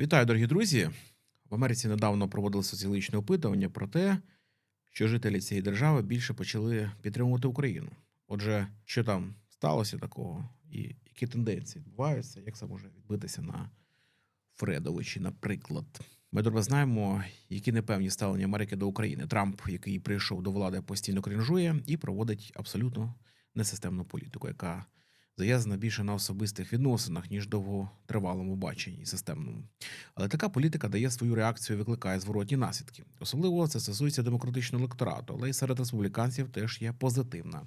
Вітаю, дорогі друзі. В Америці недавно проводили соціологічне опитування про те, що жителі цієї держави більше почали підтримувати Україну. Отже, що там сталося такого, і які тенденції відбуваються, як це може відбитися на Фредовичі, наприклад. Ми добре знаємо, які непевні ставлення Америки до України. Трамп, який прийшов до влади, постійно крінжує і проводить абсолютно несистемну політику, яка зав'язана більше на особистих відносинах, ніж довготривалому баченні системному. Але така політика дає свою реакцію, і викликає зворотні наслідки. Особливо це стосується демократичного електорату, але й серед республіканців теж є позитивна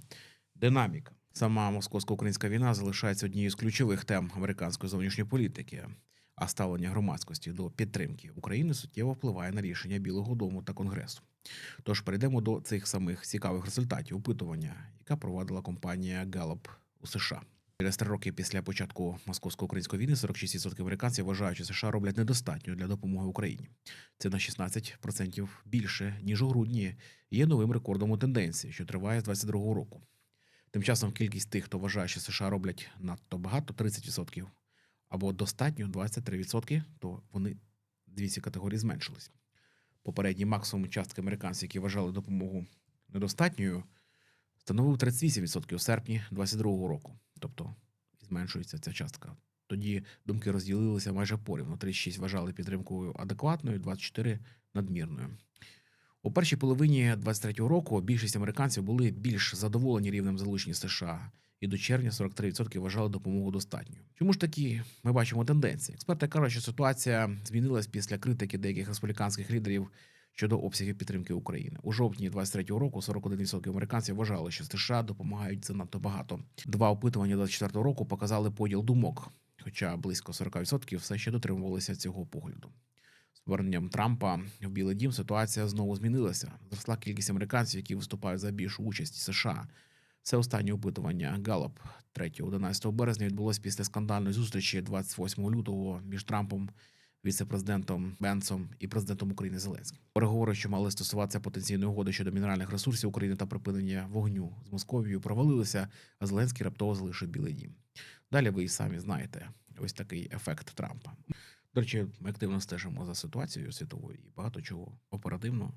динаміка. Сама московсько-українська війна залишається однією з ключових тем американської зовнішньої політики. А ставлення громадськості до підтримки України суттєво впливає на рішення Білого Дому та Конгресу. Тож перейдемо до цих самих цікавих результатів опитування, яка провадила компанія Gallup у США. Через три роки після початку московсько-української війни 46% американців вважають, що США роблять недостатньо для допомоги Україні. Це на 16% більше ніж у грудні. Є новим рекордом у тенденції, що триває з 22-го року. Тим часом кількість тих, хто вважає, що США роблять надто багато 30%, або достатньо 23%, то вони дві ці категорії зменшились. Попередній максимум частки американців, які вважали допомогу недостатньою, становив 38% у серпні 2022 року. Тобто зменшується ця частка. Тоді думки розділилися майже порівну. 36 вважали підтримкою адекватною, 24 надмірною. У першій половині 23-го року більшість американців були більш задоволені рівнем залучення США, і до червня 43% вважали допомогу достатньою. Чому ж такі ми бачимо тенденції? Експерти кажуть, що ситуація змінилась після критики деяких республіканських лідерів щодо обсягів підтримки України. У жовтні 23-го року 41% американців вважали, що США допомагають занадто багато. Два опитування 24-го року показали поділ думок, хоча близько 40% все ще дотримувалися цього погляду. З Трампа в Білий Дім ситуація знову змінилася. Зросла кількість американців, які виступають за більшу участь США. Це останнє опитування Gallup 3-11 березня відбулось після скандальної зустрічі 28 лютого між Трампом, віце-президентом Бенсом і президентом України Зеленським. Переговори, що мали стосуватися потенційної угоди щодо мінеральних ресурсів України та припинення вогню з Московією, провалилися, а Зеленський раптово залишив Білий Дім. Далі ви і самі знаєте ось такий ефект Трампа. До речі, ми активно стежимо за ситуацією світовою і багато чого оперативно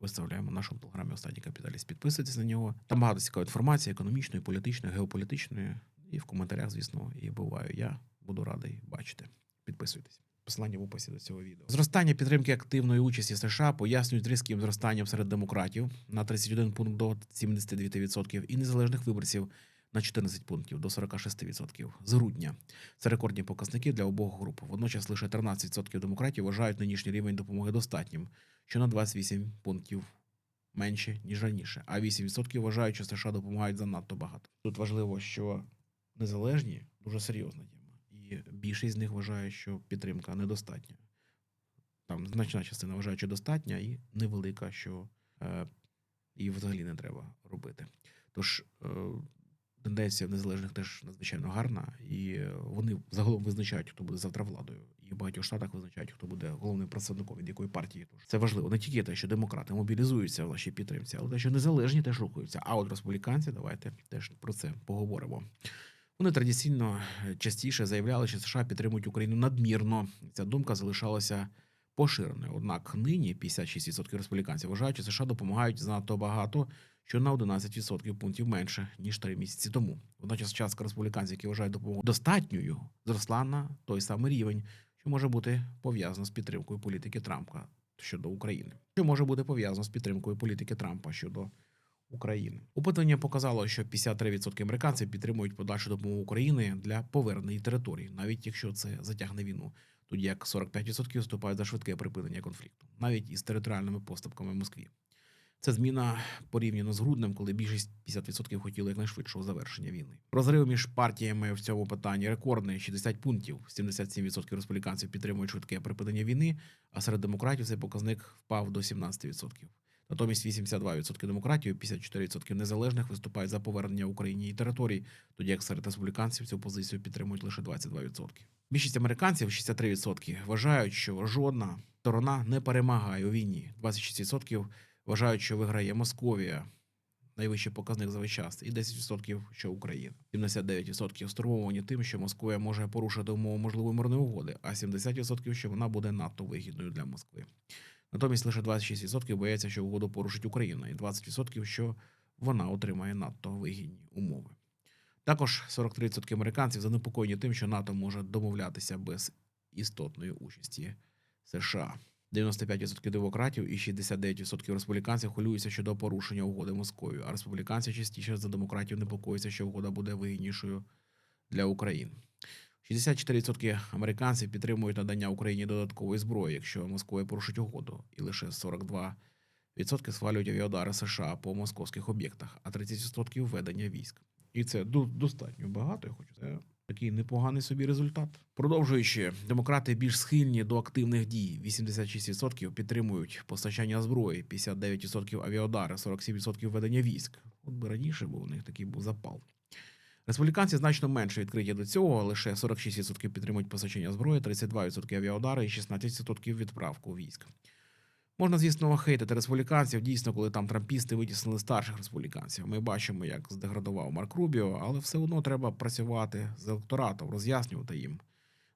виставляємо в нашому телеграмі останній капіталіст. Підписуйтесь на нього. Там багато цікавої інформації, економічної, політичної, геополітичної. І в коментарях, звісно, і буваю. Я буду радий бачити. Підписуйтесь. Посилання в описі до цього відео. Зростання підтримки активної участі США пояснюють різким зростанням серед демократів на 31 пункт до 79% і незалежних виборців на 14 пунктів до 46% з грудня. Це рекордні показники для обох груп. Водночас лише 13% демократів вважають нинішній рівень допомоги достатнім, що на 28 пунктів менше ніж раніше. А 8% вважають, що США допомагають занадто багато. Тут важливо, що незалежні дуже серйозна тема, і більшість з них вважає, що підтримка недостатня. Там значна частина вважає, що достатня, і невелика, що е, її взагалі не треба робити. Тож е, тенденція в незалежних теж надзвичайно гарна, і вони загалом визначають, хто буде завтра владою. І в багатьох штатах визначають, хто буде головним представником від якої партії. Тож це важливо не тільки те, що демократи мобілізуються в нашій підтримці, але те, що незалежні теж рухаються. А от республіканці, давайте теж про це поговоримо. Вони традиційно е, частіше заявляли, що США підтримують Україну надмірно. Ця думка залишалася поширеною. Однак нині 56% республіканців вважають, що США допомагають занадто багато, що на 11% пунктів менше ніж три місяці тому. Водночас частка республіканців, які вважають допомогу достатньою, зросла на той самий рівень, що може бути пов'язано з підтримкою політики Трампа щодо України. Що може бути пов'язано з підтримкою політики Трампа щодо України. Опитування показало, що 53% американців підтримують подальшу допомогу України для повернення територій, навіть якщо це затягне війну. Тоді як 45% виступають за швидке припинення конфлікту, навіть із територіальними поступками в Москві. Це зміна порівняно з груднем, коли більшість 50% хотіли якнайшвидшого завершення війни. Розрив між партіями в цьому питанні рекордний 60 пунктів. 77% республіканців підтримують швидке припинення війни, а серед демократів цей показник впав до 17%. Натомість 82% демократів, 54% незалежних виступають за повернення Україні її територій, тоді як серед республіканців цю позицію підтримують лише 22%. Більшість американців, 63%, вважають, що жодна сторона не перемагає у війні. 26% вважають, що виграє Московія. найвищий показник за весь час, і 10% що Україна. 79% стурбовані тим, що Москва може порушити умови можливої мирної угоди, а 70% що вона буде надто вигідною для Москви. Натомість лише 26% бояться, що угоду порушить Україна, і 20% що вона отримає надто вигідні умови. Також 43% американців занепокоєні тим, що НАТО може домовлятися без істотної участі США. 95% демократів і 69% республіканців хвилюються щодо порушення угоди Москвою, а республіканці частіше за демократів непокоїться, що угода буде вигіднішою для України. 64% американців підтримують надання Україні додаткової зброї, якщо Москва порушить угоду, і лише 42% схвалюють авіаудари США по московських об'єктах, а 30% введення військ. І це достатньо багато. Я хочу. Це такий непоганий собі результат. Продовжуючи, демократи більш схильні до активних дій. 86% підтримують постачання зброї, 59% авіаудари, 47% ведення військ. От би раніше був у них такий був запал. Республіканці значно менше відкриті до цього, лише 46% підтримують постачання зброї, 32% авіаудари і 16% відправку військ. Можна, звісно, хейтити республіканців. Дійсно, коли там трампісти витіснили старших республіканців. Ми бачимо, як здеградував Марк Рубіо, але все одно треба працювати з електоратом, роз'яснювати їм,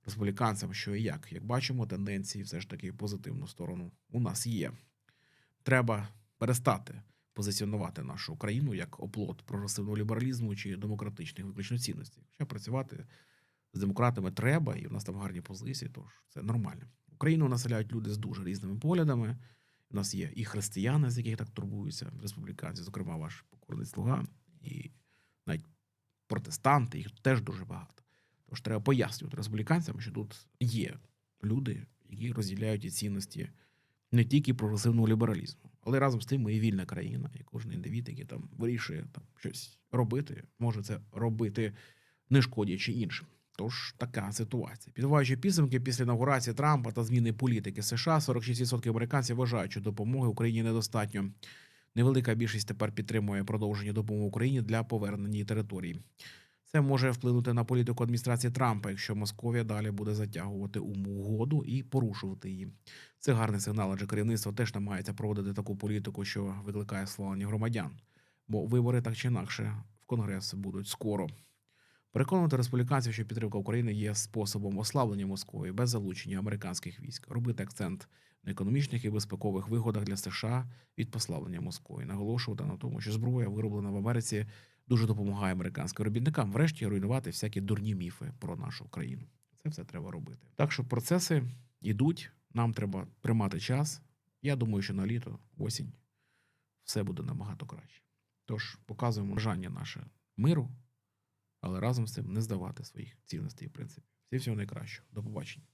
республіканцям, що і як. Як бачимо, тенденції все ж таки в позитивну сторону у нас є. Треба перестати позиціонувати нашу країну як оплот прогресивного лібералізму чи демократичних виключно цінностей. Хоча працювати з демократами треба, і в нас там гарні позиції, тож це нормально. Україну населяють люди з дуже різними поглядами. У нас є і християни, з яких так турбуються, республіканці, зокрема, ваш покорний слуга, і навіть протестанти, їх теж дуже багато. Тож треба пояснювати республіканцям, що тут є люди, які розділяють і цінності не тільки прогресивного лібералізму, але разом з тим ми і вільна країна, і кожен індивід, який там вирішує там щось робити, може це робити, не шкодячи іншим. Тож така ситуація. Підбиваючи підсумки після інаугурації Трампа та зміни політики США, 46% американців вважають, що допомоги Україні недостатньо. Невелика більшість тепер підтримує продовження допомоги Україні для повернення території. Це може вплинути на політику адміністрації Трампа, якщо Московія далі буде затягувати угоду і порушувати її. Це гарний сигнал, адже керівництво теж намагається проводити таку політику, що викликає схвалення громадян. Бо вибори так чи інакше в Конгрес будуть скоро. Переконувати республіканців, що підтримка України є способом ослаблення Москви без залучення американських військ, робити акцент на економічних і безпекових вигодах для США від послаблення Москви, наголошувати на тому, що зброя, вироблена в Америці, дуже допомагає американським робітникам, врешті руйнувати всякі дурні міфи про нашу країну. Це все треба робити. Так що процеси йдуть. Нам треба тримати час. Я думаю, що на літо, осінь, все буде набагато краще. Тож показуємо бажання наше миру, але разом з цим не здавати своїх цінностей і принципів. Всі всього найкращого. До побачення.